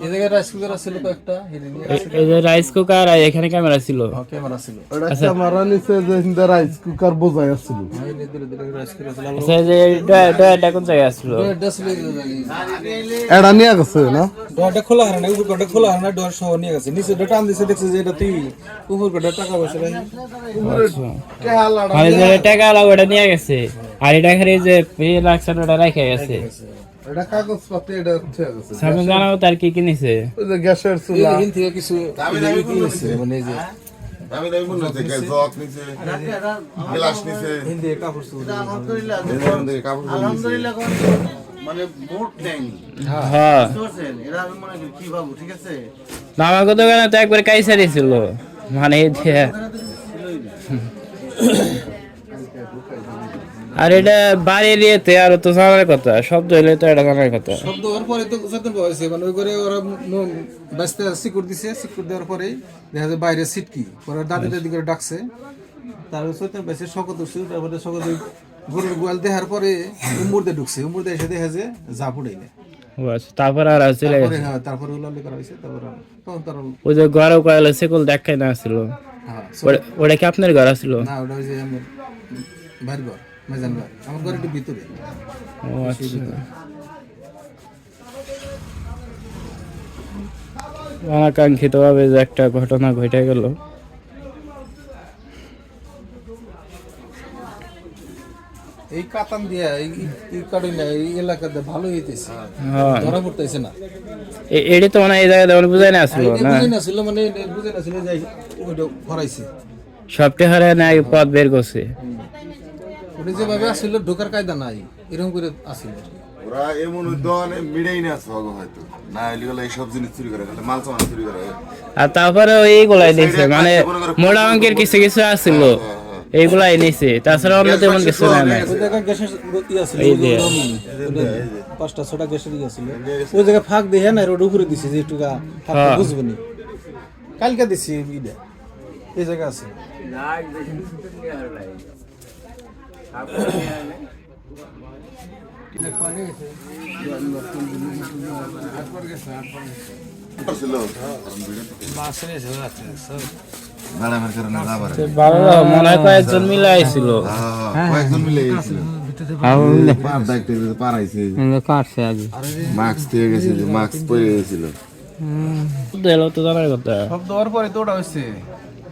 এই rice cooker যে rice আর এখানে ক্যামেরা ছিল। ক্যামেরা ছিল। ওটা ক্যামেরা নিচে যে রাইস কুকার বোঝাই আসছিল? এই যে আচ্ছা এই যে ডয়া- ডয়াটা কোন জায়গায় আসলো এটা নিয়ে গেছে না? ডোরটা খোলা হয় না উপর কোটা খোলা হয় না ডোর সহ নিয়ে গেছে। নিচে দিছে দেখছে যে এটা তুই উপর টাকা যে লাগবে ওটা নিয়ে গেছে। আর এটা খালি যে পে রাখছেন ওটা রেখে গেছে। এটা সামনে জানাব তার কি কিনেছে ওই যে গ্যাসের চুলা। থেকে কিছু মানে যে দামি মনে জগ গ্লাস হিন্দি কাপড়। আলহামদুলিল্লাহ। মানে মোট নেয়নি হ্যাঁ। এরা কি ভাবো ঠিক আছে? তো একবার কাইসারি ছিল মানে আর এটা বাড়ির ইয়েতে আর তো জানার কথা শব্দ হইলে তো এটা জানার কথা। শব্দ হওয়ার পরে তো সচেতন হয়েছে মানে ওই করে ওরা বাঁচতে সিকিউর দিছে সিকিউর দেওয়ার পরেই দেখা যায় বাইরে সিটকি পরে দাদি দাদি করে ডাকছে। তারপরে সচেতন পাইছে শকত উঠছে তারপরে শকত গরুর গোয়াল দেখার পরে উমুরতে ঢুকছে উমুরতে এসে দেখা যায় যা পড়ে না আচ্ছা, তারপর আর চলে তারপরে উলালি করা হয়েছে তারপরে ওই যে ঘরে কয়েল সেকুল দেখাই না ছিল হ্যাঁ ওটা- কি আপনার ঘর ছিল না ওটা ওই যে আমার ভাইয়ের ঘর। মেজান ঘর আমার ঘর একটু ভিতরে। ও আচ্ছা। অনাকাঙ্ক্ষিত ভাবে যে একটা ঘটনা ঘটে গেল। এই কাতান দিয়া এই না এই এলাকাতে ভালো হইতেছে। ধরা পড়তেছে না। এটি তো মানে এই জায়গায় তেমন বুঝাই না আসলো না? বুঝে না ছিল মানে এই বুঝে না ছিল ওইটা ভরাইছে। সবটি হারে না পথ বের করছে। ওটা যেভাবে আসছিল ঢোকার কায়দা নাই। এরকম করে আসছিল। ওরা এমন দোকানে মিডেই না হবে হয়তো। না এলি গেলে এইসব জিনিস চুরি করে গেলে মাল সামান চুরি করে আর তারপরে এইগুলাই নিছে মানে মোটা অঙ্কের কিছু কিছু আসছিল এইগুলাই নিছে। তাছাড়া অন্য তেমন কিছু না নাই। ওই জায়গায় গ্যাসের এই যে। পাঁচটা ছটা গ্যাসের ইয়ে ছিল ওই জায়গায় ফাঁক দিয়ে না রোড উপরে দিছে যে একটু হ্যাঁ। বুঝব নি। কালকে দিছি এই জায়গা আছে। ছিল মনে হয় কয়েকজন মিলে আইছিল কয়েকজন মিলে কাটছে আগে মাস্ক দিয়ে গেছে মাস্ক পরে গেছিল তো জানার কথা সব দেওয়ার পরে তো ওটা হচ্ছে